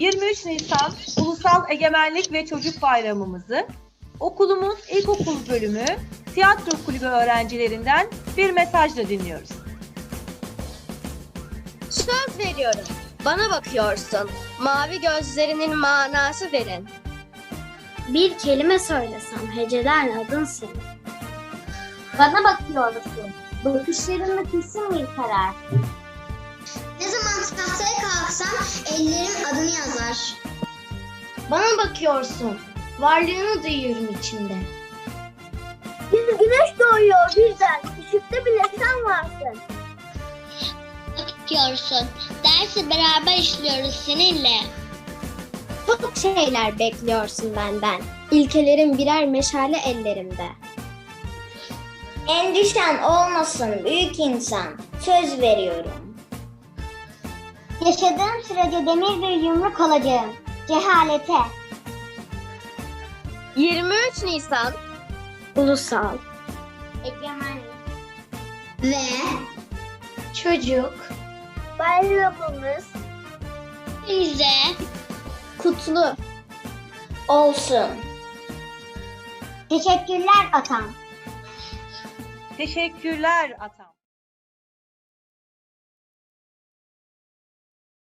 23 Nisan Ulusal Egemenlik ve Çocuk Bayramımızı okulumuz İlkokul Bölümü Tiyatro Kulübü öğrencilerinden bir mesajla dinliyoruz. Söz veriyorum. Bana bakıyorsun. Mavi gözlerinin manası derin. Bir kelime söylesem heceden adın senin. Bana bakıyorsun. Bakışlarınla kesin bir karar. Ne zaman tahtaya kalksam ellerim yazar. Bana bakıyorsun. Varlığını duyuyorum içimde. Bir güneş doğuyor birden. Işıkta bile sen varsın. Bakıyorsun. Dersi beraber işliyoruz seninle. Çok şeyler bekliyorsun benden. İlkelerin birer meşale ellerimde. Endişen olmasın büyük insan. Söz veriyorum. Yaşadığım sürece demir bir yumruk olacağım. Cehalete. 23 Nisan Ulusal. Egemenlik. Ve Çocuk. Bayramımız bize kutlu. olsun. teşekkürler atam. Teşekkürler Atam.